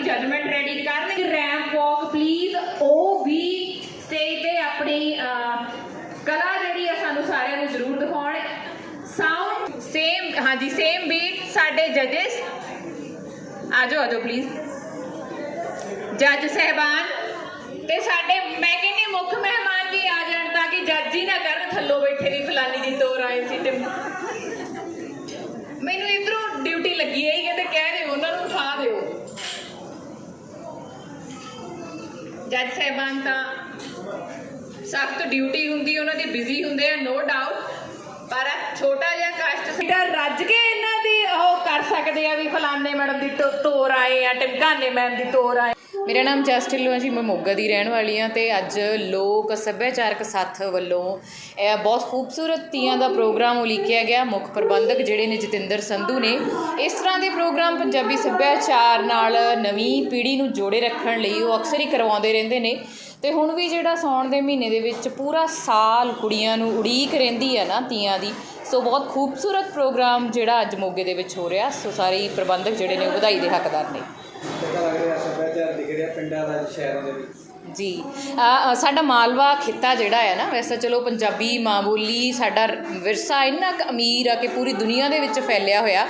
ਆਪਣੀ judgement ready ਕਰਨਗੇ। Ramp walk please ਉਹ ਵੀ ਸਟੇਜ ਤੇ ਆਪਣੀ ਕਲਾ ਜਿਹੜੀ ਆ ਸਾਨੂੰ ਸਾਰਿਆਂ ਨੂੰ ਜ਼ਰੂਰ ਦਿਖਾਉਣ। ਸਾਊਂਡ ਸੇਮ ਹਾਂਜੀ ਸੇਮ ਬੀਟ ਸਾਡੇ ਜਜਸ ਆਜੋ ਆਜੋ ਪਲੀਜ਼ ਜੱਜ ਸਹਿਬਾਨ। ਤੇ ਸਾਡੇ, ਮੈਂ ਕਹਿੰਦੀ ਮੁੱਖ ਮਹਿਮਾਨ ਵੀ ਆ ਜਾਣ ਤਾਂ ਕਿ ਜੱਜ ਹੀ ਨਾ ਕਰਨ, ਥੱਲੋਂ ਬੈਠੇ ਦੀ ਫਲਾਨੀ ਦੀ ਤੋਰ ਆਏ ਸੀ ਤੇ ਮੈਨੂੰ ਇਧਰੋਂ ਡਿਊਟੀ ਲੱਗੀ ਹੈ ਕਿ ਤੇ ਕਹਿ ਦਿਓ ਉਹਨਾਂ ਨੂੰ ਉਠਾ ਦਿਓ ਜੱਜ ਸਹਿਬਾਨ ਤਾਂ ਸਖਤ ਡਿਊਟੀ ਹੁੰਦੀ, ਉਹਨਾਂ ਦੀ ਬਿਜ਼ੀ ਹੁੰਦੇ ਆ ਨੋ ਡਾਊਟ ਪਰ ਛੋਟਾ ਜਿਹਾ ਕਸ਼ਟ ਸੀਗਾ ਰੱਜ ਕੇ ਇਹਨਾਂ ਦੀ ਉਹ ਕਰ ਸਕਦੇ ਆ ਵੀ ਫਲਾਣੇ ਮੈਡਮ ਦੀ ਤੋ- ਤੋਰ ਆਏ ਆ ਟਿਮਕਾਨੇ ਮੈਮ ਦੀ ਤੋਰ ਆਏ। ਮੇਰਾ ਨਾਮ ਜਸਟਿਲ ਹੈ ਜੀ, ਮੈਂ ਮੋਗਾ ਦੀ ਰਹਿਣ ਵਾਲੀ ਹਾਂ ਤੇ ਅੱਜ ਲੋਕ ਸੱਭਿਆਚਾਰਕ ਸਾਥ ਵੱਲੋਂ ਇਹ ਬਹੁਤ ਖੂਬਸੂਰਤ ਤੀਆਂ ਦਾ ਪ੍ਰੋਗਰਾਮ ਉਲੀਕਿਆ ਗਿਆ। ਮੁੱਖ ਪ੍ਰਬੰਧਕ ਜਿਹੜੇ ਨੇ ਜਤਿੰਦਰ ਸੰਧੂ ਨੇ, ਇਸ ਤਰ੍ਹਾਂ ਦੇ ਪ੍ਰੋਗਰਾਮ ਪੰਜਾਬੀ ਸੱਭਿਆਚਾਰ ਨਾਲ ਨਵੀਂ ਪੀੜ੍ਹੀ ਨੂੰ ਜੋੜੇ ਰੱਖਣ ਲਈ ਉਹ ਅਕਸਰ ਹੀ ਕਰਵਾਉਂਦੇ ਰਹਿੰਦੇ ਨੇ। ਤੇ ਹੁਣ ਵੀ ਜਿਹੜਾ ਸਾਉਣ ਦੇ ਮਹੀਨੇ ਦੇ ਵਿੱਚ ਪੂਰਾ ਸਾਲ ਕੁੜੀਆਂ ਨੂੰ ਉਡੀਕ ਰਹਿੰਦੀ ਹੈ ਨਾ ਤੀਆਂ ਦੀ, ਸੋ ਬਹੁਤ ਖੂਬਸੂਰਤ ਪ੍ਰੋਗਰਾਮ ਜਿਹੜਾ ਅੱਜ ਮੋਗੇ ਦੇ ਵਿੱਚ ਹੋ ਰਿਹਾ। ਸੋ ਸਾਰੇ ਪ੍ਰਬੰਧਕ ਜਿਹੜੇ ਨੇ ਉਹ ਵਧਾਈ ਦੇ ਹੱਕਦਾਰ ਨੇ। ਪਿੰਡਾਂ ਦਾ ਸ਼ਹਿਰਾਂ ਦੇ ਵਿੱਚ। ਜੀ। ਆ, ਸਾਡਾ ਮਾਲਵਾ ਖਿੱਤਾ ਜਿਹੜਾ ਹੈ ਨਾ ਵੈਸੇ ਚਲੋ ਪੰਜਾਬੀ ਮਾਂ ਬੋਲੀ ਸਾਡਾ ਵਿਰਸਾ ਇੰਨਾ ਕੁ ਅਮੀਰ ਆ ਕਿ ਪੂਰੀ ਦੁਨੀਆ ਦੇ ਵਿੱਚ ਫੈਲਿਆ ਹੋਇਆ।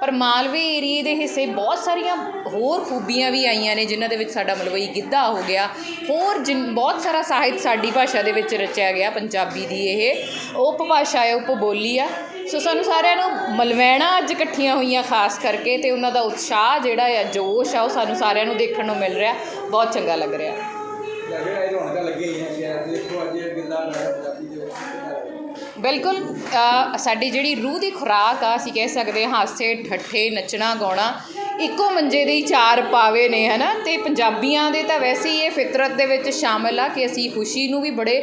ਪਰ ਮਾਲਵੇ ਏਰੀਏ ਦੇ ਹਿੱਸੇ ਬਹੁਤ ਸਾਰੀਆਂ ਹੋਰ ਖੂਬੀਆਂ ਵੀ ਆਈਆਂ ਨੇ ਜਿਨ੍ਹਾਂ ਦੇ ਵਿੱਚ ਸਾਡਾ ਮਲਵਈ ਗਿੱਧਾ ਹੋ ਗਿਆ। ਹੋਰ ਜਿਨ ਬਹੁਤ ਸਾਰਾ ਸਾਹਿਤ ਸਾਡੀ ਭਾਸ਼ਾ ਦੇ ਵਿੱਚ ਰਚਿਆ ਗਿਆ ਪੰਜਾਬੀ ਦੀ ਇਹ। ਉਪਭਾਸ਼ਾ ਹੈ ਉਪ ਬੋਲੀ ਆ। ਸੋ ਸਾਨੂੰ ਸਾਰਿਆਂ ਨੂੰ ਮਲਵੈਣਾ ਅੱਜ ਇਕੱਠੀਆਂ ਹੋਈਆਂ ਖਾਸ ਕਰਕੇ ਤੇ ਉਹਨਾਂ ਦਾ ਉਤਸ਼ਾਹ ਜਿਹੜਾ ਆ ਜੋਸ਼ ਆ, ਉਹ ਸਾਨੂੰ ਸਾਰਿਆਂ ਨੂੰ ਦੇਖਣ ਨੂੰ ਮਿਲ ਰਿਹਾ। ਬਹੁਤ ਚੰਗਾ ਲੱਗ ਰਿਹਾ। ਬਿਲਕੁਲ ਸਾਡੀ ਜਿਹੜੀ ਰੂਹ ਦੀ ਖੁਰਾਕ ਆ, ਅਸੀਂ ਕਹਿ ਸਕਦੇ ਹਾਂ, ਹਾਸੇ, ਠੱਠੇ, ਨੱਚਣਾ, ਗਾਉਣਾ, ਇੱਕੋ ਮੰਜੇ ਦੇ ਹੀ ਚਾਰ ਪਾਵੇ ਨੇ, ਹਨਾ? ਤੇ ਪੰਜਾਬੀਆਂ ਦੇ ਤਾਂ ਵੈਸੇ ਹੀ ਇਹ ਫਿਤਰਤ ਦੇ ਵਿੱਚ ਸ਼ਾਮਲ ਆ ਕਿ ਅਸੀਂ ਖੁਸ਼ੀ ਨੂੰ ਵੀ ਬੜੇ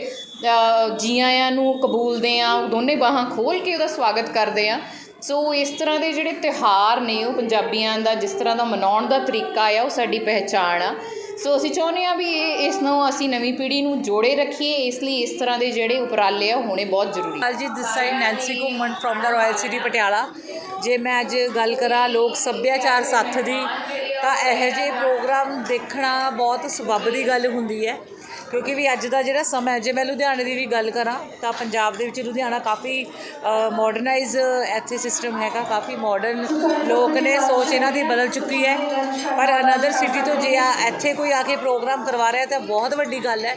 ਜੀ ਆਇਆਂ ਨੂੰ ਕਬੂਲਦੇ ਹਾਂ ਦੋਨੇ ਬਾਹਾਂ ਖੋਲ੍ਹ ਕੇ ਉਹਦਾ ਸਵਾਗਤ ਕਰਦੇ ਹਾਂ ਸੋ ਇਸ ਤਰ੍ਹਾਂ ਦੇ ਜਿਹੜੇ ਤਿਉਹਾਰ ਨੇ ਉਹ ਪੰਜਾਬੀਆਂ ਦਾ, ਜਿਸ ਤਰ੍ਹਾਂ ਦਾ ਮਨਾਉਣ ਦਾ ਤਰੀਕਾ ਆ, ਉਹ ਸਾਡੀ ਪਹਿਚਾਣ ਆ। ਸੋ ਅਸੀਂ ਚਾਹੁੰਦੇ ਆ ਵੀ ਇਹ, ਇਸ ਨੂੰ ਅਸੀਂ ਨਵੀਂ ਪੀੜ੍ਹੀ ਨੂੰ ਜੋੜੇ ਰੱਖੀਏ, ਇਸ ਲਈ ਇਸ ਤਰ੍ਹਾਂ ਦੇ ਜਿਹੜੇ ਉਪਰਾਲੇ ਆ, ਉਹ ਹੋਣੇ ਬਹੁਤ ਜ਼ਰੂਰੀ ਹਾਲ ਜੀ ਦਿਸ ਸਾਈਡ ਨੈਂਸੀ ਘੁੰਮਣ from the royal city Patiala. ਜੇ ਮੈਂ ਅੱਜ ਗੱਲ ਕਰਾਂ ਲੋਕ ਸੱਭਿਆਚਾਰ ਸੱਥ ਦੀ, ਤਾਂ ਇਹੋ ਜਿਹੇ ਪ੍ਰੋਗਰਾਮ ਦੇਖਣਾ ਬਹੁਤ ਸਬੱਬ ਦੀ ਗੱਲ ਹੁੰਦੀ ਹੈ। ਕਿਉਂਕਿ ਵੀ ਅੱਜ ਦਾ ਜਿਹੜਾ ਸਮਾਂ ਹੈ ਜੇ ਮੈਂ ਲੁਧਿਆਣੇ ਦੀ ਵੀ ਗੱਲ ਕਰਾਂ ਤਾਂ ਪੰਜਾਬ ਦੇ ਵਿੱਚ ਲੁਧਿਆਣਾ ਕਾਫੀ ਮਾਡਰਨਾਈਜ਼ ਇੱਥੇ ਸਿਸਟਮ ਹੈਗਾ ਕਾਫੀ ਮਾਡਰਨ ਲੋਕ ਨੇ ਸੋਚ ਇਹਨਾਂ ਦੀ ਬਦਲ ਚੁੱਕੀ ਹੈ। ਪਰ ਅਨਦਰ ਸਿਟੀ ਤੋਂ ਜੇ ਆ ਇੱਥੇ ਕੋਈ ਆ ਕੇ ਪ੍ਰੋਗਰਾਮ ਕਰਵਾ ਰਿਹਾ ਤਾਂ ਬਹੁਤ ਵੱਡੀ ਗੱਲ ਹੈ।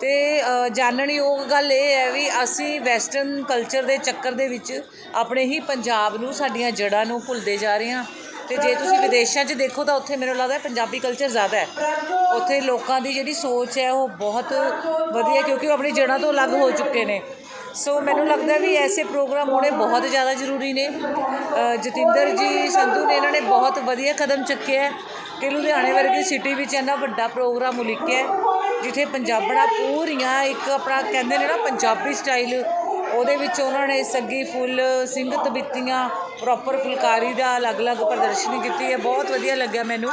ਤੇ ਅ, ਜਾਣਨਯੋਗ ਗੱਲ ਇਹ ਹੈ ਵੀ ਅਸੀਂ ਵੈਸਟਰਨ ਕਲਚਰ ਦੇ ਚੱਕਰ ਦੇ ਵਿੱਚ ਆਪਣੇ ਹੀ ਪੰਜਾਬ ਨੂੰ ਸਾਡੀਆਂ ਜੜ੍ਹਾਂ ਨੂੰ ਭੁੱਲਦੇ ਜਾ ਰਹੇ ਹਾਂ। ਤੇ ਜੇ ਤੁਸੀਂ ਵਿਦੇਸ਼ਾਂ 'ਚ ਦੇਖੋ ਤਾਂ ਉੱਥੇ ਮੈਨੂੰ ਲੱਗਦਾ ਪੰਜਾਬੀ ਕਲਚਰ ਜ਼ਿਆਦਾ ਹੈ। ਉੱਥੇ ਲੋਕਾਂ ਦੀ ਜਿਹੜੀ ਸੋਚ ਹੈ ਉਹ ਬਹੁਤ ਵਧੀਆ ਕਿਉਂਕਿ ਉਹ ਆਪਣੀ ਜੜ੍ਹਾਂ ਤੋਂ ਅਲੱਗ ਹੋ ਚੁੱਕੇ ਨੇ। ਸੋ ਮੈਨੂੰ ਲੱਗਦਾ ਵੀ ਐਸੇ ਪ੍ਰੋਗਰਾਮ ਹੋਣੇ ਬਹੁਤ ਜ਼ਿਆਦਾ ਜ਼ਰੂਰੀ ਨੇ। ਜਤਿੰਦਰ ਜੀ ਸੰਧੂ ਨੇ ਇਹਨਾਂ ਨੇ ਬਹੁਤ ਵਧੀਆ ਕਦਮ ਚੱਕਿਆ ਕਿ ਲੁਧਿਆਣੇ ਵਰਗੀ ਸਿਟੀ ਵਿੱਚ ਇੰਨਾ ਵੱਡਾ ਪ੍ਰੋਗਰਾਮ ਉਲੀਕਿਆ ਹੈ, ਜਿੱਥੇ ਪੰਜਾਬਣਾ ਪੂਰੀਆਂ ਇੱਕ ਆਪਣਾ ਕਹਿੰਦੇ ਨੇ ਨਾ ਪੰਜਾਬੀ ਸਟਾਈਲ ਉਹਦੇ ਵਿੱਚ ਉਹਨਾਂ ਨੇ ਸੱਗੀ ਫੁੱਲ ਸਿੰਘ ਤਬੀਤੀਆਂ ਪ੍ਰੋਪਰ ਫੁਲਕਾਰੀ ਦਾ ਅਲੱਗ-ਅਲੱਗ ਪ੍ਰਦਰਸ਼ਨੀ ਕੀਤੀ ਹੈ। ਬਹੁਤ ਵਧੀਆ ਲੱਗਿਆ ਮੈਨੂੰ।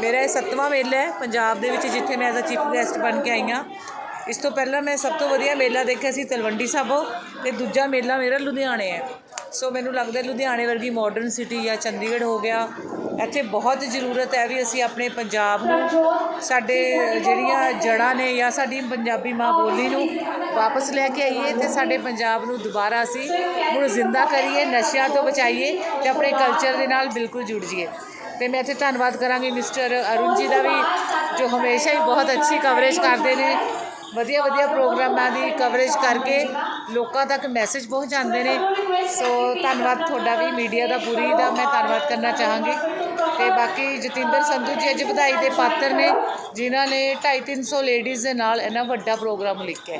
ਮੇਰਾ ਇਹ ਸੱਤਵਾਂ ਮੇਲਾ ਹੈ ਪੰਜਾਬ ਦੇ ਵਿੱਚ, ਜਿੱਥੇ ਮੈਂ ਐਜ਼ ਅ ਚੀਫ ਗੈਸਟ ਬਣ ਕੇ ਆਈ ਹਾਂ। ਇਸ ਤੋਂ ਪਹਿਲਾਂ ਮੈਂ ਸਭ ਤੋਂ ਵਧੀਆ ਮੇਲਾ ਦੇਖਿਆ ਸੀ ਤਲਵੰਡੀ ਸਾਬੋ ਤੇ ਦੂਜਾ ਮੇਲਾ ਮੇਰਾ ਲੁਧਿਆਣੇ ਹੈ। ਸੋ ਮੈਨੂੰ ਲੱਗਦਾ ਲੁਧਿਆਣੇ ਵਰਗੀ ਮਾਡਰਨ ਸਿਟੀ ਜਾਂ ਚੰਡੀਗੜ੍ਹ ਹੋ ਗਿਆ, ਇੱਥੇ ਬਹੁਤ ਜ਼ਰੂਰਤ ਹੈ ਵੀ ਅਸੀਂ ਆਪਣੇ ਪੰਜਾਬ ਨੂੰ, ਸਾਡੇ ਜਿਹੜੀਆਂ ਜੜ੍ਹਾਂ ਨੇ ਜਾਂ ਸਾਡੀ ਪੰਜਾਬੀ ਮਾਂ ਬੋਲੀ ਨੂੰ ਵਾਪਸ ਲੈ ਕੇ ਆਈਏ ਤੇ ਸਾਡੇ ਪੰਜਾਬ ਨੂੰ ਦੁਬਾਰਾ ਅਸੀਂ ਮੁੜ ਜ਼ਿੰਦਾ ਕਰੀਏ, ਨਸ਼ਿਆਂ ਤੋਂ ਬਚਾਈਏ ਤੇ ਆਪਣੇ ਕਲਚਰ ਦੇ ਨਾਲ ਬਿਲਕੁਲ ਜੁੜ ਜਾਈਏ। ਤੇ ਮੈਂ ਇੱਥੇ ਧੰਨਵਾਦ ਕਰਾਂਗੀ ਮਿਸਟਰ ਅਰੁਣ ਜੀ ਦਾ ਵੀ, ਜੋ ਹਮੇਸ਼ਾ ਹੀ ਬਹੁਤ ਅੱਛੀ ਕਵਰੇਜ ਕਰਦੇ ਨੇ। ਵਧੀਆ ਵਧੀਆ ਪ੍ਰੋਗਰਾਮਾਂ ਦੀ ਕਵਰੇਜ ਕਰਕੇ ਲੋਕਾਂ ਤੱਕ ਮੈਸੇਜ ਪਹੁੰਚਾਉਂਦੇ ਨੇ। ਸੋ ਧੰਨਵਾਦ ਤੁਹਾਡਾ ਵੀ ਮੀਡੀਆ ਦਾ ਪੂਰੀ ਦਾ ਮੈਂ ਧੰਨਵਾਦ ਕਰਨਾ ਚਾਹਾਂਗੀ। ਤੇ ਬਾਕੀ ਜਤਿੰਦਰ ਸੰਧੂ ਜੀ ਅੱਜ ਵਧਾਈ ਦੇ ਪਾਤਰ ਨੇ, ਜਿਨ੍ਹਾਂ ਨੇ 250 ਲੇਡੀਜ਼ ਦੇ ਨਾਲ ਇੰਨਾ ਵੱਡਾ ਪ੍ਰੋਗਰਾਮ ਲਿਖਿਆ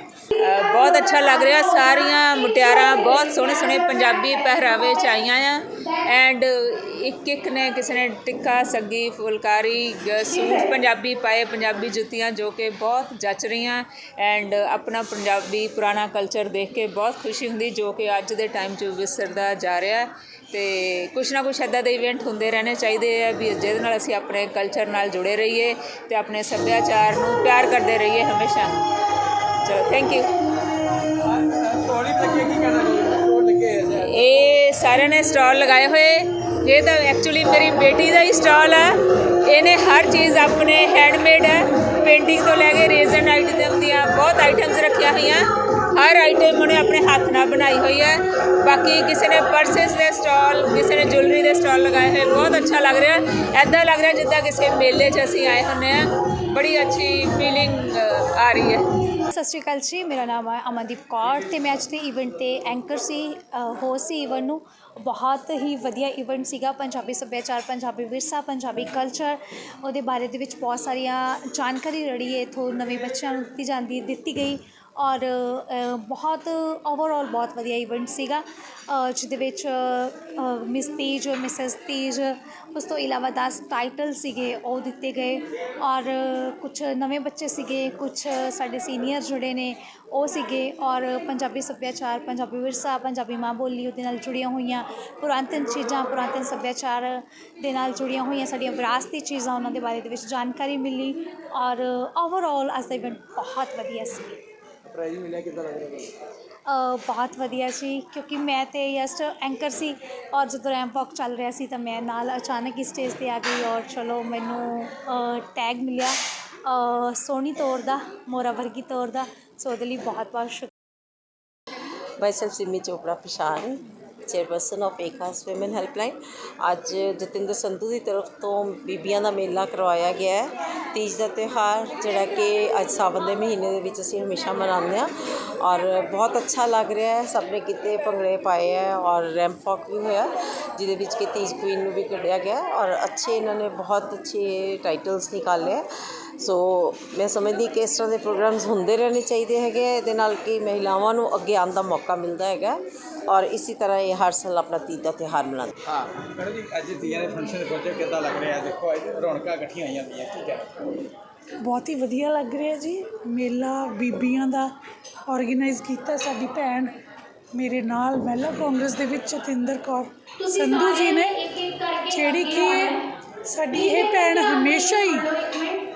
ਬਹੁਤ ਅੱਛਾ ਲੱਗ ਰਿਹਾ, ਸਾਰੀਆਂ ਮੁਟਿਆਰਾਂ ਬਹੁਤ ਸੋਹਣੇ ਸੋਹਣੇ ਪੰਜਾਬੀ ਪਹਿਰਾਵੇ ਚ ਆਈਆਂ ਆ। ਐਂਡ ਇੱਕ ਇੱਕ ਨੇ ਕਿਸੇ ਨੇ ਟਿੱਕਾ ਸੱਗੀ ਫੁਲਕਾਰੀ ਸੂਟ ਪੰਜਾਬੀ ਪਾਏ ਪੰਜਾਬੀ ਜੁੱਤੀਆਂ ਜੋ ਕਿ ਬਹੁਤ ਜੱਚ ਰਹੀਆਂ ਐਂਡ ਆਪਣਾ ਪੰਜਾਬੀ ਪੁਰਾਣਾ ਕਲਚਰ ਦੇਖ ਕੇ ਬਹੁਤ ਖੁਸ਼ੀ ਹੁੰਦੀ ਜੋ ਕਿ ਅੱਜ ਦੇ ਟਾਈਮ 'ਚ ਵਿਸਰਦਾ ਜਾ ਰਿਹਾ ਤੇ ਕੁਛ ਨਾ ਕੁਛ ਇੱਦਾਂ ਦੇ ਇਵੈਂਟ ਹੁੰਦੇ ਰਹਿਣੇ ਚਾਹੀਦੇ ਆ ਵੀ ਜਿਹਦੇ ਨਾਲ ਅਸੀਂ ਆਪਣੇ ਕਲਚਰ ਨਾਲ ਜੁੜੇ ਰਹੀਏ ਤੇ ਆਪਣੇ ਸੱਭਿਆਚਾਰ ਨੂੰ ਪਿਆਰ ਕਰਦੇ ਰਹੀਏ ਹਮੇਸ਼ਾ। ਚਲੋ ਥੈਂਕ ਯੂ ਲੱਗੀ ਕੀ ਕਹਿਣਾ ਇਹ ਸਾਰਿਆਂ ਨੇ ਸਟਾਲ ਲਗਾਏ ਹੋਏ। ਇਹ ਤਾਂ ਐਕਚੁਅਲੀ ਮੇਰੀ ਬੇਟੀ ਦਾ ਹੀ ਸਟਾਲ ਹੈ ਇਹਨੇ ਹਰ ਚੀਜ਼ ਆਪਣੇ ਹੈਂਡਮੇਡ ਹੈ ਪੇਂਟਿੰਗ ਤੋਂ ਲੈ ਕੇ ਰੇਜ਼ਨ ਆਈਟਮ ਦੀਆਂ ਬਹੁਤ ਆਈਟਮਸ ਰੱਖੀਆਂ ਹੋਈਆਂ। ਹਰ ਆਈਟਮ ਉਹਨੇ ਆਪਣੇ ਹੱਥ ਨਾਲ ਬਣਾਈ ਹੋਈ ਹੈ ਬਾਕੀ ਕਿਸੇ ਨੇ ਪਰਸਸ ਦੇ ਸਟਾਲ ਕਿਸੇ ਨੇ ਜੁਐਲਰੀ ਦੇ ਸਟਾਲ ਲਗਾਏ ਹੋਏ, ਬਹੁਤ ਅੱਛਾ ਲੱਗ ਰਿਹਾ। ਐਦਾਂ ਲੱਗ ਰਿਹਾ ਜਿੱਦਾਂ ਕਿਸੇ ਮੇਲੇ 'ਚ ਅਸੀਂ ਆਏ ਹੁੰਦੇ ਆ। ਬੜੀ ਅੱਛੀ ਫੀਲਿੰਗ ਆ ਰਹੀ ਹੈ। ਸਤਿ ਸ਼੍ਰੀ ਅਕਾਲ ਜੀ, ਮੇਰਾ ਨਾਮ ਹੈ ਅਮਨਦੀਪ ਕੌਰ ਤੇ ਮੈਂ ਅੱਜ ਦੇ ਇਵੈਂਟ ਤੇ ਐਂਕਰ ਸੀ ਹੋਸਟ ਸੀ ਇਵੈਂਟ ਨੂੰ। ਬਹੁਤ ਹੀ ਵਧੀਆ ਇਵੈਂਟ ਸੀਗਾ, ਪੰਜਾਬੀ ਸੱਭਿਆਚਾਰ, ਪੰਜਾਬੀ ਵਿਰਸਾ, ਪੰਜਾਬੀ ਕਲਚਰ ਉਹਦੇ ਬਾਰੇ ਦੇ ਵਿੱਚ ਬਹੁਤ ਸਾਰੀਆਂ ਜਾਣਕਾਰੀ ਰੜੀ ਹੈ, ਇੱਥੋਂ ਨਵੇਂ ਬੱਚਿਆਂ ਨੂੰ ਦਿੱਤੀ ਜਾਂਦੀ, ਦਿੱਤੀ ਗਈ। ਔਰ ਬਹੁਤ ਓਵਰਆਲ ਬਹੁਤ ਵਧੀਆ ਈਵੈਂਟ ਸੀਗਾ। ਜਿਹਦੇ ਵਿੱਚ ਮਿਸ ਤੀਜ ਮਿਸਸ ਤੀਜ ਉਸ ਤੋਂ ਇਲਾਵਾ ਦਸ ਟਾਈਟਲ ਸੀਗੇ, ਉਹ ਦਿੱਤੇ ਗਏ। ਔਰ ਕੁਛ ਨਵੇਂ ਬੱਚੇ ਸੀਗੇ, ਕੁਛ ਸਾਡੇ ਸੀਨੀਅਰ ਜੁੜੇ ਨੇ, ਉਹ ਸੀਗੇ। ਔਰ ਪੰਜਾਬੀ ਸੱਭਿਆਚਾਰ, ਪੰਜਾਬੀ ਵਿਰਸਾ, ਪੰਜਾਬੀ ਮਾਂ ਬੋਲੀ ਉਹਦੇ ਨਾਲ ਜੁੜੀਆਂ ਹੋਈਆਂ। ਪੁਰਾਤਨ ਚੀਜ਼ਾਂ, ਪੁਰਾਤਨ ਸੱਭਿਆਚਾਰ ਦੇ ਨਾਲ ਜੁੜੀਆਂ ਹੋਈਆਂ। ਸਾਡੀਆਂ ਵਿਰਾਸਤੀ ਚੀਜ਼ਾਂ ਉਹਨਾਂ ਦੇ ਬਾਰੇ ਦੇ ਵਿੱਚ ਜਾਣਕਾਰੀ ਮਿਲੀ। ਔਰ ਓਵਰਆਲ ਅੱਜ ਦਾ ਇਵੈਂਟ ਬਹੁਤ ਵਧੀਆ ਸੀ। ਪ੍ਰਾਈਜ਼ ਮਿਲਿਆ ਕਿੱਦਾਂ ਲੱਗ ਰਿਹਾ ਤੁਹਾਨੂੰ? ਅ, ਬਹੁਤ ਵਧੀਆ ਸੀ ਕਿਉਂਕਿ ਮੈਂ ਤੇ ਜਸਟ ਐਂਕਰ ਸੀ ਔਰ ਜਦੋਂ ਰੈਂਪ ਵਾਕ ਚੱਲ ਰਿਹਾ ਸੀ ਤਾਂ ਮੈਂ ਨਾਲ ਅਚਾਨਕ ਹੀ ਸਟੇਜ ਤੇ ਆ ਗਈ ਔਰ ਚਲੋ ਮੈਨੂੰ ਟੈਗ ਮਿਲਿਆ ਅ, ਸੋਹਣੀ ਤੌਰ ਦਾ ਮੋਰਾ ਵਰਗੀ ਤੌਰ ਦਾ ਸੋ ਉਹਦੇ ਲਈ ਬਹੁਤ ਬਹੁਤ ਸ਼ੁਕਰੀਆ myself Simi Chopra Pishan, chairperson of ਏਕਾਸ ਔਮਨ ਹੈਲਪਲਾਈਨ ਅੱਜ ਜਤਿੰਦਰ ਸੰਧੂ ਦੀ ਤਰਫ ਤੋਂ ਬੀਬੀਆਂ ਦਾ ਮੇਲਾ ਕਰਵਾਇਆ ਗਿਆ ਹੈ। ਤੀਜ ਦਾ ਤਿਉਹਾਰ, ਜਿਹੜਾ ਕਿ ਅੱਜ ਸਾਵਨ ਦੇ ਮਹੀਨੇ ਦੇ ਵਿੱਚ ਅਸੀਂ ਹਮੇਸ਼ਾ ਮਨਾਉਂਦੇ ਹਾਂ। ਔਰ ਬਹੁਤ ਅੱਛਾ ਲੱਗ ਰਿਹਾ ਹੈ। ਸਭ ਨੇ ਕਿਤੇ ਭੰਗੜੇ ਪਾਏ ਹੈ ਔਰ ਰੈਂਪ ਵਾਕ ਵੀ ਹੋਇਆ, ਜਿਹਦੇ ਵਿੱਚ ਕਿ ਤੀਜ ਕੁਈਨ ਨੂੰ ਵੀ ਕੱਢਿਆ ਗਿਆ ਔਰ ਅੱਛੇ ਇਹਨਾਂ ਨੇ ਬਹੁਤ ਅੱਛੇ ਟਾਈਟਲਸ ਨਿਕਾਲੇ ਸੋ ਮੈਂ ਸਮਝਦੀ ਕਿ ਇਸ ਤਰ੍ਹਾਂ ਦੇ ਪ੍ਰੋਗਰਾਮਸ ਹੁੰਦੇ ਰਹਿਣੇ ਚਾਹੀਦੇ ਹੈਗੇ ਆ। ਇਹਦੇ ਨਾਲ ਕਿ ਮਹਿਲਾਵਾਂ ਨੂੰ ਅੱਗੇ ਆਉਣ ਦਾ ਮੌਕਾ ਮਿਲਦਾ ਹੈਗਾ ਔਰ ਇਸੇ ਤਰ੍ਹਾਂ ਇਹ ਹਰ ਸਾਲ ਆਪਣਾ ਤੀਜ ਦਾ ਤਿਉਹਾਰ ਮਨਾਉਂਦੇ ਹਾਂ ਮੈਡਮ ਜੀ ਅੱਜ ਤੀਆਂ ਦੇ ਫੰਕਸ਼ਨ ਦੇ ਪਹੁੰਚੇ ਕਿੱਦਾਂ ਲੱਗ ਰਿਹਾ ਦੇਖੋ ਅੱਜ ਰੌਣਕਾਂ ਇਕੱਠੀਆਂ ਹੋਈਆਂ ਪਈਆਂ ਠੀਕ ਹੈ ਬਹੁਤ ਹੀ ਵਧੀਆ ਲੱਗ ਰਿਹਾ ਜੀ ਮੇਲਾ ਬੀਬੀਆਂ ਦਾ ਆਰਗੇਨਾਈਜ਼ ਕੀਤਾ ਸਾਡੀ ਭੈਣ ਮੇਰੇ ਨਾਲ ਮਹਿਲਾ ਕਾਂਗਰਸ ਦੇ ਵਿੱਚ ਜਤਿੰਦਰ ਕੌਰ ਸੰਧੂ ਜੀ ਨੇ ਜਿਹੜੀ ਕਿ ਸਾਡੀ ਇਹ ਭੈਣ ਹਮੇਸ਼ਾ ਹੀ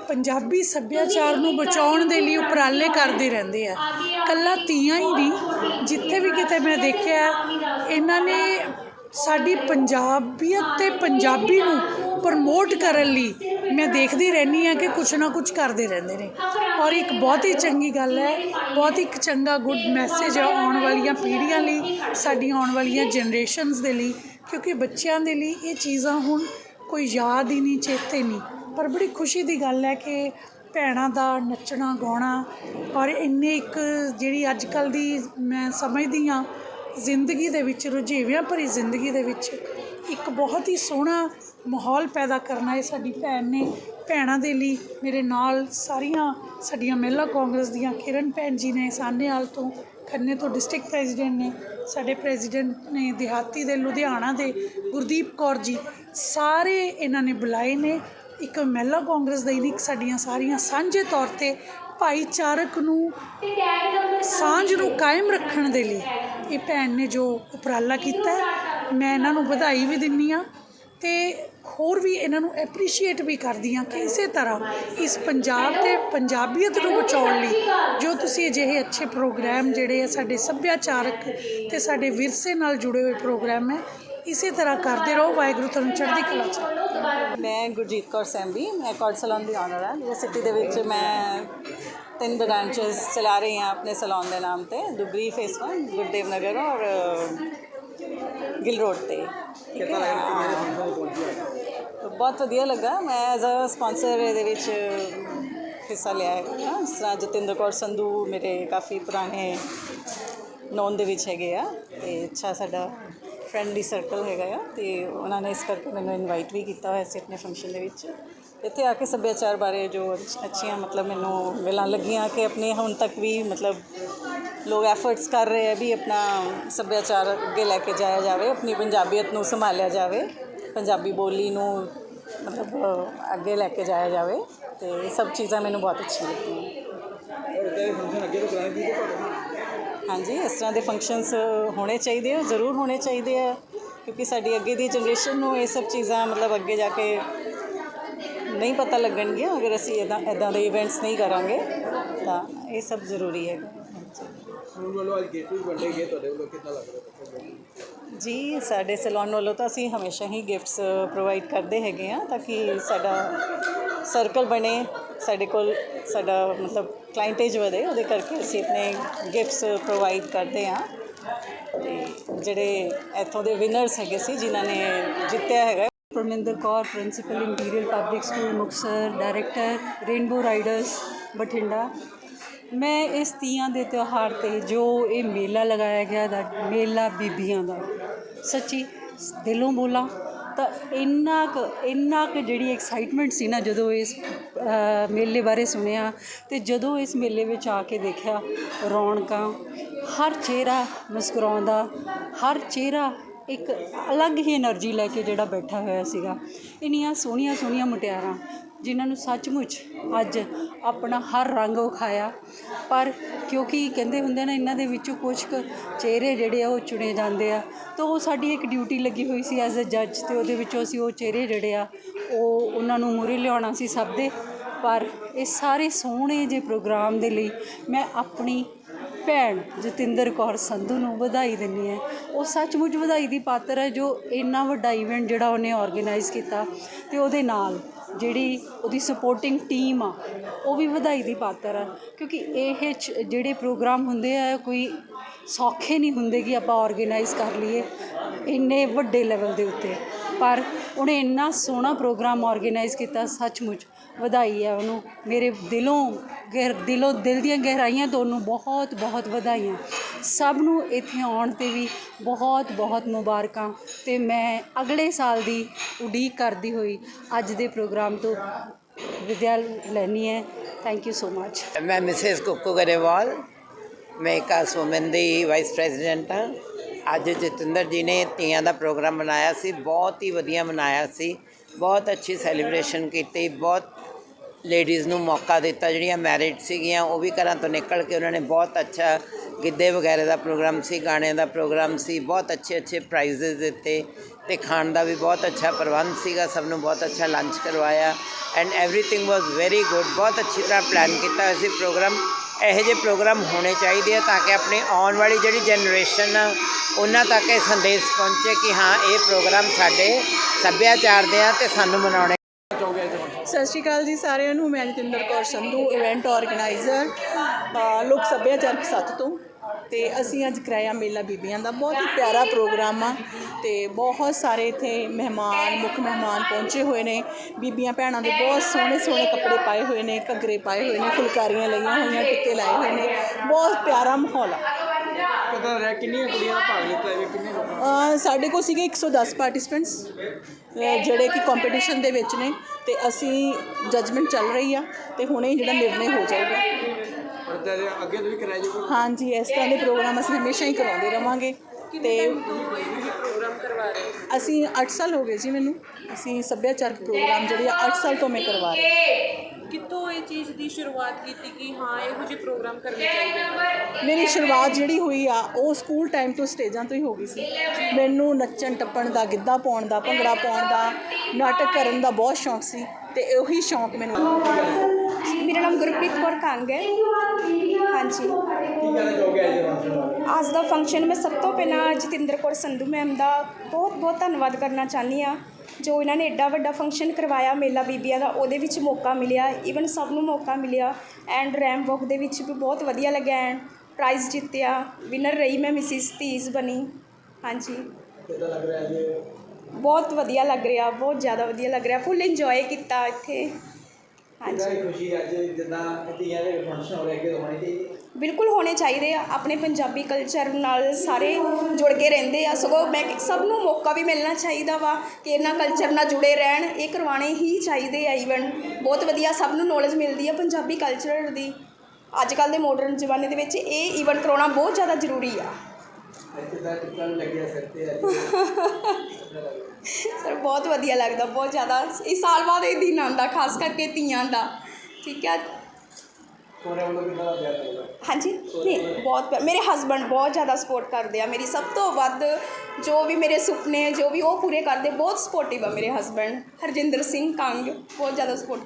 ਪੰਜਾਬੀ ਸੱਭਿਆਚਾਰ ਨੂੰ ਬਚਾਉਣ ਦੇ ਲਈ ਉਪਰਾਲੇ ਕਰਦੇ ਰਹਿੰਦੇ ਆ ਕੱਲਾ ਤੀਆਂ ਹੀ ਨਹੀਂ ਜਿੱਥੇ ਵੀ ਕਿਤੇ ਮੈਂ ਦੇਖਿਆ, ਇਹਨਾਂ ਨੇ ਸਾਡੀ ਪੰਜਾਬੀਅਤ ਤੇ ਪੰਜਾਬੀ ਨੂੰ ਪ੍ਰਮੋਟ ਕਰਨ ਲਈ ਮੈਂ ਦੇਖਦੀ ਰਹਿੰਦੀ ਆ ਕਿ ਕੁਛ ਨਾ ਕੁਛ ਕਰਦੇ ਰਹਿੰਦੇ ਨੇ। ਔਰ ਇੱਕ ਬਹੁਤ ਹੀ ਚੰਗੀ ਗੱਲ ਹੈ, ਬਹੁਤ ਹੀ ਇੱਕ ਚੰਗਾ ਗੁੱਡ ਮੈਸੇਜ ਹੈ ਆਉਣ ਵਾਲੀਆਂ ਪੀੜ੍ਹੀਆਂ ਲਈ, ਸਾਡੀਆਂ ਆਉਣ ਵਾਲੀਆਂ ਜਨਰੇਸ਼ਨਸ ਦੇ ਲਈ, ਕਿਉਂਕਿ ਬੱਚਿਆਂ ਦੇ ਲਈ ਇਹ ਚੀਜ਼ਾਂ ਹੁਣ ਕੋਈ ਯਾਦ ਹੀ ਨਹੀਂ, ਚੇਤੇ ਨਹੀਂ। ਪਰ ਬੜੀ ਖੁਸ਼ੀ ਦੀ ਗੱਲ ਹੈ ਕਿ ਭੈਣਾਂ ਦਾ ਨੱਚਣਾ, ਗਾਉਣਾ ਔਰ ਇੰਨੇ ਇੱਕ ਜਿਹੜੀ ਅੱਜ ਕੱਲ੍ਹ ਦੀ ਮੈਂ ਸਮਝਦੀ ਹਾਂ, ਜ਼ਿੰਦਗੀ ਦੇ ਵਿੱਚ, ਰੁਝੇਵਿਆਂ ਭਰੀ ਜ਼ਿੰਦਗੀ ਦੇ ਵਿੱਚ ਇੱਕ ਬਹੁਤ ਹੀ ਸੋਹਣਾ ਮਾਹੌਲ ਪੈਦਾ ਕਰਨਾ ਇਹ ਸਾਡੀ ਭੈਣ ਨੇ। ਭੈਣਾਂ ਦੇ ਲਈ ਮੇਰੇ ਨਾਲ ਸਾਰੀਆਂ ਸਾਡੀਆਂ ਮਹਿਲਾ ਕਾਂਗਰਸ ਦੀਆਂ ਕਿਰਨ ਭੈਣ ਜੀ ਨੇ, ਸਾਹਨੇਵਾਲ ਤੋਂ, ਖੰਨੇ ਤੋਂ ਡਿਸਟ੍ਰਿਕਟ ਪ੍ਰੈਜ਼ੀਡੈਂਟ ਨੇ, ਸਾਡੇ ਪ੍ਰੈਜ਼ੀਡੈਂਟ ਨੇ, ਦਿਹਾਤੀ ਦੇ, ਲੁਧਿਆਣਾ ਦੇ ਗੁਰਦੀਪ ਕੌਰ ਜੀ, ਸਾਰੇ ਇਹਨਾਂ ਨੇ ਬੁਲਾਏ ਨੇ। ਇੱਕ ਮਹਿਲਾ ਕਾਂਗਰਸ ਦਾ ਹੀ ਸਾਡੀਆਂ ਸਾਰੀਆਂ ਸਾਂਝੇ ਤੌਰ ਤੇ ਭਾਈਚਾਰਕ ਨੂੰ ਸਾਂਝ ਨੂੰ ਕਾਇਮ ਰੱਖਣ ਦੇ ਲਈ ਇਹ ਭੈਣ ਨੇ ਜੋ ਉਪਰਾਲਾ ਕੀਤਾ ਮੈਂ ਇਹਨਾਂ ਨੂੰ ਵਧਾਈ ਵੀ ਦਿੰਨੀ ਆ ਤੇ ਹੋਰ ਵੀ ਇਹਨਾਂ ਨੂੰ ਐਪਰੀਸ਼ੀਏਟ ਵੀ ਕਰਦੀ ਆ ਕਿ ਇਸੇ ਤਰ੍ਹਾਂ ਇਸ ਪੰਜਾਬ ਤੇ ਪੰਜਾਬੀਅਤ ਨੂੰ ਬਚਾਉਣ ਲਈ ਜੋ ਤੁਸੀਂ ਅਜਿਹੇ ਅੱਛੇ ਪ੍ਰੋਗਰਾਮ ਜਿਹੜੇ ਆ ਸਾਡੇ ਸੱਭਿਆਚਾਰਕ ਤੇ ਸਾਡੇ ਵਿਰਸੇ ਨਾਲ ਜੁੜੇ ਹੋਏ ਪ੍ਰੋਗਰਾਮ ਹੈ, ਇਸੇ ਤਰ੍ਹਾਂ ਕਰਦੇ ਰਹੋ, ਵਾਹਿਗੁਰੂ ਤੁਹਾਨੂੰ ਚੜ੍ਹਦੀ ਕਲਾ ਚ ਮੈਂ ਗੁਰਜੀਤ ਕੌਰ ਸੈਂਬੀ ਮੈਂ ਕੌਰ ਸਲੂਨ ਦੀ ਓਨਰ ਹਾਂ। ਇਹ ਸਿਟੀ ਦੇ ਵਿੱਚ ਮੈਂ ਤਿੰਨ ਬ੍ਰਾਂਚਸ ਚਲਾ ਰਹੀ ਹਾਂ ਆਪਣੇ ਸਲੂਨ ਦੇ ਨਾਮ ਤੇ ਦੁਗਰੀ ਫੇਸ 1 ਗੁਰਦੇਵ ਨਗਰ ਔਰ ਗਿਲ ਰੋਡ ਤੇ। ਠੀਕ ਹੈ? ਬਹੁਤ ਵਧੀਆ ਲੱਗਾ। ਮੈਂ ਐਜ਼ ਅ ਸਪਾਂਸਰ ਇਹਦੇ ਵਿੱਚ ਹਿੱਸਾ ਲਿਆ ਹੈ। ਜਿਸ ਤਰ੍ਹਾਂ ਜਤਿੰਦਰ ਕੌਰ ਸੰਧੂ ਮੇਰੇ ਕਾਫੀ ਪੁਰਾਣੇ ਨੌਨ ਦੇ ਵਿੱਚ ਹੈਗੇ ਆ। ਤੇ ਅੱਛਾ ਸਾਡਾ ਫਰੈਂਡਲੀ ਸਰਕਲ ਹੈਗਾ ਆ ਤੇ ਉਹਨਾਂ ਨੇ ਇਸ ਕਰਕੇ ਮੈਨੂੰ ਇਨਵਾਈਟ ਵੀ ਕੀਤਾ ਹੋਇਆ ਸੀ ਆਪਣੇ ਫੰਕਸ਼ਨ ਦੇ ਵਿੱਚ। ਇੱਥੇ ਆ ਕੇ ਸੱਭਿਆਚਾਰ ਬਾਰੇ ਜੋ ਅੱਛੀਆਂ ਮਤਲਬ ਮੈਨੂੰ ਗੱਲਾਂ ਲੱਗੀਆਂ ਕਿ ਆਪਣੇ ਹੁਣ ਤੱਕ ਵੀ ਮਤਲਬ ਲੋਕ ਐਫਰਟਸ ਕਰ ਰਹੇ ਆ ਵੀ ਆਪਣਾ ਸੱਭਿਆਚਾਰ ਅੱਗੇ ਲੈ ਕੇ ਜਾਇਆ ਜਾਵੇ, ਆਪਣੀ ਪੰਜਾਬੀਅਤ ਨੂੰ ਸੰਭਾਲਿਆ ਜਾਵੇ, ਪੰਜਾਬੀ ਬੋਲੀ ਨੂੰ ਮਤਲਬ ਅੱਗੇ ਲੈ ਕੇ ਜਾਇਆ ਜਾਵੇ ਤੇ ਇਹ ਸਭ ਚੀਜ਼ਾਂ ਮੈਨੂੰ ਬਹੁਤ ਅੱਛੀਆਂ ਲੱਗੀਆਂ। ਔਰ ਇੱਦਾਂ ਫੰਕਸ਼ਨ ਅੱਗੇ ਤੋਂ ਕਰਾਣੇ ਚਾਹੀਦੇ ਤੁਹਾਡੇ ਹਾਂਜੀ, ਇਸ ਤਰ੍ਹਾਂ ਦੇ ਫੰਕਸ਼ਨਸ ਹੋਣੇ ਚਾਹੀਦੇ ਆ, ਜ਼ਰੂਰ ਹੋਣੇ ਚਾਹੀਦੇ ਆ, ਕਿਉਂਕਿ ਸਾਡੀ ਅੱਗੇ ਦੀ ਜਨਰੇਸ਼ਨ ਨੂੰ ਇਹ ਸਭ ਚੀਜ਼ਾਂ ਮਤਲਬ ਅੱਗੇ ਜਾ ਕੇ ਨਹੀਂ ਪਤਾ ਲੱਗਣਗੀਆਂ, ਅਗਰ ਅਸੀਂ ਇਦਾਂ ਇਦਾਂ ਦੇ ਇਵੈਂਟਸ ਨਹੀਂ ਕਰਾਂਗੇ, ਤਾਂ ਇਹ ਸਭ ਜ਼ਰੂਰੀ ਹੈ। ਸਕੂਲ ਵੱਲੋਂ ਅੱਜ ਗੇਟ ਵੀ ਵੰਡੇ ਗਏ ਤੁਹਾਡੇ ਵੱਲੋਂ ਕਿੱਦਾਂ ਲੱਗ ਰਿਹਾ? ਜੀ, ਸਾਡੇ ਸੈਲੂਨ ਵੱਲੋਂ ਤਾਂ ਅਸੀਂ ਹਮੇਸ਼ਾ ਹੀ ਗਿਫਟਸ ਪ੍ਰੋਵਾਈਡ ਕਰਦੇ ਹੈਗੇ ਆ ਤਾਂ ਕਿ ਸਾਡਾ ਸਰਕਲ ਬਣੇ, ਸਾਡੇ ਕੋਲ ਸਾਡਾ ਮਤਲਬ ਕਲਾਇੰਟੇਜ ਵਧੇ, ਉਹਦੇ ਕਰਕੇ ਅਸੀਂ ਆਪਣੇ ਗਿਫਟਸ ਪ੍ਰੋਵਾਈਡ ਕਰਦੇ ਆ ਤੇ ਜਿਹੜੇ ਇੱਥੋਂ ਦੇ ਵਿਨਰਸ ਹੈਗੇ ਸੀ, ਜਿਨ੍ਹਾਂ ਨੇ ਜਿੱਤਿਆ ਹੈਗਾ Parminder Kaur principal Imperial Public School Muktsar director Rainbow Riders Bathinda. ਮੈਂ ਇਸ ਤੀਆਂ ਦੇ ਤਿਉਹਾਰ 'ਤੇ ਜੋ ਇਹ ਮੇਲਾ ਲਗਾਇਆ ਗਿਆ ਦਾ, ਮੇਲਾ ਬੀਬੀਆਂ ਦਾ, ਸੱਚੀ ਦਿਲੋਂ ਬੋਲਾਂ ਤਾਂ ਇੰਨਾ ਕੁ ਇੰਨਾ ਕੁ ਜਿਹੜੀ ਐਕਸਾਈਟਮੈਂਟ ਸੀ ਨਾ ਜਦੋਂ ਇਸ ਮੇਲੇ ਬਾਰੇ ਸੁਣਿਆ ਅਤੇ ਜਦੋਂ ਇਸ ਮੇਲੇ ਵਿੱਚ ਆ ਕੇ ਦੇਖਿਆ ਰੌਣਕਾਂ, ਹਰ ਚਿਹਰਾ ਮੁਸਕਰਾਉਂਦਾ, ਹਰ ਚਿਹਰਾ ਇੱਕ ਅਲੱਗ ਹੀ એનર્ਜੀ ਲੈ ਕੇ ਜਿਹੜਾ ਬੈਠਾ ਹੋਇਆ ਸੀਗਾ। ਇੰਨੀਆਂ ਸੋਹਣੀਆਂ ਸੋਹਣੀਆਂ ਮੁਟਿਆਰਾਂ ਜਿਨ੍ਹਾਂ ਨੂੰ ਸੱਚਮੁੱਚ ਅੱਜ ਆਪਣਾ ਹਰ ਰੰਗ ਵਿਖਾਇਆ। ਪਰ ਕਿਉਂਕਿ ਕਹਿੰਦੇ ਹੁੰਦੇ ਨਾ, ਇਹਨਾਂ ਦੇ ਵਿੱਚੋਂ ਕੁਛ ਕੁ ਚਿਹਰੇ ਜਿਹੜੇ ਆ, ਉਹ ਚੁਣੇ ਜਾਂਦੇ ਆ। ਤਾਂ ਉਹ ਸਾਡੀ ਇੱਕ ਡਿਊਟੀ ਲੱਗੀ ਹੋਈ ਸੀ ਐਜ਼ ਅ ਜੱਜ ਅਤੇ ਉਹਦੇ ਵਿੱਚੋਂ ਅਸੀਂ ਉਹ ਚਿਹਰੇ ਜਿਹੜੇ ਆ, ਉਹ ਉਹਨਾਂ ਨੂੰ ਮੂਹਰੇ ਲਿਆਉਣਾ ਸੀ ਸਭ ਦੇ। ਪਰ ਇਹ ਸਾਰੇ ਸੋਹਣੇ ਜੇ ਪ੍ਰੋਗਰਾਮ ਦੇ ਲਈ ਮੈਂ ਆਪਣੀ ਭੈਣ ਜਤਿੰਦਰ ਕੌਰ ਸੰਧੂ ਨੂੰ ਵਧਾਈ ਦਿੰਦੀ ਹੈ। ਉਹ ਸੱਚਮੁੱਚ ਵਧਾਈ ਦੀ ਪਾਤਰ ਹੈ, ਜੋ ਇੰਨਾ ਵੱਡਾ ਇਵੈਂਟ ਜਿਹੜਾ ਉਹਨੇ ਆਰਗੇਨਾਈਜ਼ ਕੀਤਾ ਤੇ ਉਹਦੇ ਨਾਲ ਜਿਹੜੀ ਉਹਦੀ ਸਪੋਰਟਿੰਗ ਟੀਮ ਆ, ਉਹ ਵੀ ਵਧਾਈ ਦੀ ਪਾਤਰ ਆ। ਕਿਉਂਕਿ ਇਹ ਚ- ਜਿਹੜੇ ਪ੍ਰੋਗਰਾਮ ਹੁੰਦੇ ਆ ਕੋਈ ਸੌਖੇ ਨਹੀਂ ਹੁੰਦੇ ਕਿ ਆਪਾਂ ਆਰਗੇਨਾਈਜ਼ ਕਰ ਲਈਏ ਇੰਨੇ ਵੱਡੇ ਲੈਵਲ ਦੇ ਉੱਤੇ। ਪਰ ਉਹਨੇ ਇੰਨਾ ਸੋਹਣਾ ਪ੍ਰੋਗਰਾਮ ਆਰਗੇਨਾਈਜ਼ ਕੀਤਾ, ਸੱਚਮੁੱਚ ਵਧਾਈ ਹੈ ਉਹਨੂੰ। ਮੇਰੇ ਦਿਲੋਂ ਗਹਿਰ ਦਿਲੋਂ ਦਿਲ ਦੀਆਂ ਗਹਿਰਾਈਆਂ ਤੋਂ ਉਹਨੂੰ ਬਹੁਤ ਬਹੁਤ ਵਧਾਈਆਂ। ਸਭ ਨੂੰ ਇੱਥੇ ਆਉਣ ਤੇ ਵੀ ਬਹੁਤ ਬਹੁਤ ਮੁਬਾਰਕਾਂ। ਅਤੇ ਮੈਂ ਅਗਲੇ ਸਾਲ ਦੀ ਉਡੀਕ ਕਰਦੀ ਹੋਈ ਅੱਜ ਦੇ ਪ੍ਰੋਗਰਾਮ ਤੋਂ ਵਿਦਿਆ ਲੈਣੀ ਹੈ। ਥੈਂਕ ਯੂ ਸੋ ਮਚ ਮੈਂ ਮਿਸਿਸ ਕੁੱਕੂ ਗਰੇਵਾਲ, ਮੈਂ ਕਾਸ ਵੂਮਨ ਦੀ ਵਾਈਸ ਪ੍ਰੈਜ਼ੀਡੈਂਟ ਹਾਂ। ਅੱਜ ਜਤਿੰਦਰ ਜੀ ਨੇ ਤੀਆਂ ਦਾ ਪ੍ਰੋਗਰਾਮ ਬਣਾਇਆ ਸੀ, ਬਹੁਤ ਹੀ ਵਧੀਆ ਮਨਾਇਆ ਸੀ। ਬਹੁਤ ਅੱਛੀ ਸੈਲੀਬ੍ਰੇਸ਼ਨ ਕੀਤੀ, ਬਹੁਤ ਲੇਡੀਜ਼ ਨੂੰ ਮੌਕਾ ਦਿੱਤਾ, ਜਿਹੜੀਆਂ ਮੈਰਿਡ ਸੀਗੀਆਂ, ਉਹ ਵੀ ਘਰਾਂ ਤੋਂ ਨਿਕਲ ਕੇ ਉਹਨਾਂ ਨੇ ਬਹੁਤ ਅੱਛਾ ਗਿੱਧੇ ਵਗੈਰਾ ਦਾ ਪ੍ਰੋਗਰਾਮ ਸੀ, ਗਾਣਿਆਂ ਦਾ ਪ੍ਰੋਗਰਾਮ ਸੀ, ਬਹੁਤ ਅੱਛੇ ਅੱਛੇ ਪ੍ਰਾਈਜ਼ਸ ਦਿੱਤੇ ਤੇ ਖਾਣ ਦਾ ਵੀ ਬਹੁਤ ਅੱਛਾ ਪ੍ਰਬੰਧ ਸੀਗਾ, ਸਭ ਨੂੰ ਬਹੁਤ ਅੱਛਾ ਲੰਚ ਕਰਵਾਇਆ and everything was very good ਬਹੁਤ ਅੱਛੀ ਤਰ੍ਹਾਂ ਪਲਾਨ ਕੀਤਾ ਅਸੀਂ ਪ੍ਰੋਗਰਾਮ, ਇਹੋ ਜਿਹੇ ਪ੍ਰੋਗਰਾਮ ਹੋਣੇ ਚਾਹੀਦੇ ਆ ਤਾਂ ਕਿ ਆਪਣੀ ਆਉਣ ਵਾਲੀ ਜਿਹੜੀ ਜਨਰੇਸ਼ਨ ਆ, ਉਹਨਾਂ ਤੱਕ ਇਹ ਸੰਦੇਸ਼ ਪਹੁੰਚੇ ਕਿ ਹਾਂ, ਇਹ ਪ੍ਰੋਗਰਾਮ ਸਾਡੇ ਸੱਭਿਆਚਾਰ ਦੇ ਆ ਤੇ ਸਾਨੂੰ ਮਨਾਉਣੇ ਸਤਿ ਸ਼੍ਰੀ ਅਕਾਲ ਜੀ ਸਾਰਿਆਂ ਨੂੰ, ਮੈਂ ਜਤਿੰਦਰ ਕੌਰ ਸੰਧੂ ਇਵੈਂਟ ਆਰਗੇਨਾਈਜ਼ਰ ਲੋਕ ਸੱਭਿਆਚਾਰਕ ਸੱਤ ਤੋਂ। ਤੇ ਅਸੀਂ ਅੱਜ ਕਰਾਇਆ ਮੇਲਾ ਬੀਬੀਆਂ ਦਾ। ਬਹੁਤ ਹੀ ਪਿਆਰਾ ਪ੍ਰੋਗਰਾਮ ਆ ਤੇ ਬਹੁਤ ਸਾਰੇ ਇੱਥੇ ਮਹਿਮਾਨ, ਮੁੱਖ ਮਹਿਮਾਨ ਪਹੁੰਚੇ ਹੋਏ ਨੇ। ਬੀਬੀਆਂ ਭੈਣਾਂ ਦੇ ਬਹੁਤ ਸੋਹਣੇ ਸੋਹਣੇ ਕੱਪੜੇ ਪਾਏ ਹੋਏ ਨੇ, ਘੱਗਰੇ ਪਾਏ ਹੋਏ ਨੇ, ਫੁਲਕਾਰੀਆਂ ਲਈਆਂ ਹੋਈਆਂ, ਟਿੱਕੇ ਲਾਏ ਹੋਏ ਨੇ। ਬਹੁਤ ਪਿਆਰਾ ਮਾਹੌਲ ਆ। ਪਤਾ ਰਿਹਾ ਕਿੰਨੀਆਂ ਕੁੜੀਆਂ ਦਾ ਭਾਗ ਲਿੱਤਾ ਹੈ ਕਿੰਨੇ ਲੋਕਾਂ ਅ, ਸਾਡੇ ਕੋਲ ਸੀਗੇ 110 ਪਾਰਟਿਸਪੈਂਟਸ ਜਿਹੜੇ ਕਿ ਕੰਪੀਟੀਸ਼ਨ ਦੇ ਵਿੱਚ ਨੇ ਤੇ ਅਸੀਂ ਜਜਮੈਂਟ ਚੱਲ ਰਹੀ ਆ ਤੇ ਹੁਣੇ ਹੀ ਜਿਹੜਾ ਨਿਰਣੇ ਹੋ ਜਾਊਗਾ ਪਰ ਤਾਂ ਅੱਗੇ ਤੋਂ ਵੀ ਕਰਾਇਆ ਜਾਊਗਾ ਹਾਂਜੀ ਇਸ ਤਰ੍ਹਾਂ ਦੇ ਪ੍ਰੋਗਰਾਮ ਅਸੀਂ ਹਮੇਸ਼ਾ ਹੀ ਕਰਾਉਂਦੇ ਰਵਾਂਗੇ। ਤੇ ਅਸੀਂ 8 ਸਾਲ ਹੋ ਗਏ ਜੀ ਮੈਨੂੰ। ਅਸੀਂ ਸੱਭਿਆਚਾਰਕ ਪ੍ਰੋਗਰਾਮ ਜਿਹੜੇ ਆ 8 ਸਾਲ ਤੋਂ ਮੈਂ ਕਰਵਾ ਰਹੀ ਹਾਂ। ਕਿੱਥੋਂ ਇਹ ਚੀਜ਼ ਦੀ ਸ਼ੁਰੂਆਤ ਕੀਤੀ ਕਿ ਹਾਂ ਇਹੋ ਜਿਹੇ ਪ੍ਰੋਗਰਾਮ ਕਰਨੇ ਚਾਹੀਦੇ ਮੇਰੀ ਸ਼ੁਰੂਆਤ ਜਿਹੜੀ ਹੋਈ ਆ, ਉਹ ਸਕੂਲ ਟਾਈਮ ਤੋਂ ਸਟੇਜਾਂ ਤੋਂ ਹੀ ਹੋ ਗਈ ਸੀ। ਮੈਨੂੰ ਨੱਚਣ, ਟੱਪਣ ਦਾ, ਗਿੱਧਾ ਪਾਉਣ ਦਾ, ਭੰਗੜਾ ਪਾਉਣ ਦਾ, ਨਾਟਕ ਕਰਨ ਦਾ ਬਹੁਤ ਸ਼ੌਂਕ ਸੀ ਤੇ ਉਹੀ ਸ਼ੌਂਕ ਮੈਨੂੰ ਮੇਰਾ ਨਾਮ ਗੁਰਪ੍ਰੀਤ ਕੌਰ ਕੰਗ ਹੈ। ਹਾਂਜੀ। ਅੱਜ ਦਾ ਫੰਕਸ਼ਨ ਮੈਂ ਸਭ ਤੋਂ ਪਹਿਲਾਂ ਜਤਿੰਦਰ ਕੌਰ ਸੰਧੂ ਮੈਮ ਦਾ ਬਹੁਤ ਬਹੁਤ ਧੰਨਵਾਦ ਕਰਨਾ ਚਾਹੁੰਦੀ ਆ ਜੋ ਇਹਨਾਂ ਨੇ ਐਡਾ ਵੱਡਾ ਫੰਕਸ਼ਨ ਕਰਵਾਇਆ ਮੇਲਾ ਬੀਬੀਆਂ ਦਾ, ਉਹਦੇ ਵਿੱਚ ਮੌਕਾ ਮਿਲਿਆ। ਈਵਨ ਸਭ ਨੂੰ ਮੌਕਾ ਮਿਲਿਆ। ਐਂਡ ਰੈਮ ਵਾਕ ਦੇ ਵਿੱਚ ਵੀ ਬਹੁਤ ਵਧੀਆ ਲੱਗਿਆ। ਐਂਡ ਪ੍ਰਾਈਜ਼ ਜਿੱਤਿਆ ਵਿਨਰ ਰਹੀ ਮੈਂ ਮਿਸਿਸ ਤੀਜ ਬਣੀ। ਹਾਂਜੀ। ਕਿੱਦਾਂ ਲੱਗ ਰਿਹਾ ਜੀ? ਬਹੁਤ ਵਧੀਆ ਲੱਗ ਰਿਹਾ ਬਹੁਤ ਜ਼ਿਆਦਾ ਵਧੀਆ ਲੱਗ ਰਿਹਾ। ਫੁੱਲ ਇੰਜੋਏ ਕੀਤਾ ਇੱਥੇ। ਹਾਂਜੀ। ਕਿੰਨਾ ਖੁਸ਼ੀ ਅੱਜ ਜਿੱਦਾਂ ਤੀਆਂ ਦੇ ਫੰਕਸ਼ਨ ਹੋ ਰਹੇ ਅੱਗੇ ਤੋਂ ਹੋਣੇ ਚਾਹੀਦੇ। ਬਿਲਕੁਲ ਹੋਣੇ ਚਾਹੀਦੇ ਆ। ਆਪਣੇ ਪੰਜਾਬੀ ਕਲਚਰ ਨਾਲ ਸਾਰੇ ਜੁੜ ਕੇ ਰਹਿੰਦੇ ਆ। ਸਗੋਂ ਮੈਂ ਸਭ ਨੂੰ ਮੌਕਾ ਵੀ ਮਿਲਣਾ ਚਾਹੀਦਾ ਵਾ ਕਿ ਇਹਨਾਂ ਕਲਚਰ ਨਾਲ ਜੁੜੇ ਰਹਿਣ। ਇਹ ਕਰਵਾਉਣੇ ਹੀ ਚਾਹੀਦੇ ਆ ਈਵਨ ਬਹੁਤ ਵਧੀਆ ਸਭ ਨੂੰ ਨੌਲੇਜ ਮਿਲਦੀ ਆ ਪੰਜਾਬੀ ਕਲਚਰ ਦੀ। ਅੱਜ ਕੱਲ ਦੇ ਮਾਡਰਨ ਜ਼ਮਾਨੇ ਦੇ ਵਿੱਚ ਇਹ ਈਵੈਂਟ ਕਰਾਉਣਾ ਬਹੁਤ ਜ਼ਿਆਦਾ ਜ਼ਰੂਰੀ ਆ। ਸਰ, ਬਹੁਤ ਵਧੀਆ ਲੱਗਦਾ, ਬਹੁਤ ਜ਼ਿਆਦਾ। ਇਸ ਸਾਲ ਬਾਅਦ ਇਹ ਦਿਨ ਆਉਂਦਾ, ਖਾਸ ਕਰਕੇ ਧੀਆਂ ਦਾ। ਠੀਕ ਹੈ ਹਾਂਜੀ? ਨਹੀਂ, ਬਹੁਤ ਮੇਰੇ ਹਸਬੰਡ ਬਹੁਤ ਜ਼ਿਆਦਾ ਸਪੋਰਟ ਕਰਦੇ ਆ। ਮੇਰੀ ਸਭ ਤੋਂ ਵੱਧ ਜੋ ਵੀ ਮੇਰੇ ਸੁਪਨੇ, ਜੋ ਵੀ ਉਹ ਪੂਰੇ ਕਰਦੇ, ਬਹੁਤ ਸਪੋਰਟਿਵ ਆ ਮੇਰੇ ਹਸਬੰਡ ਹਰਜਿੰਦਰ ਸਿੰਘ ਕੰਗ, ਬਹੁਤ ਜ਼ਿਆਦਾ ਸਪੋਰਟ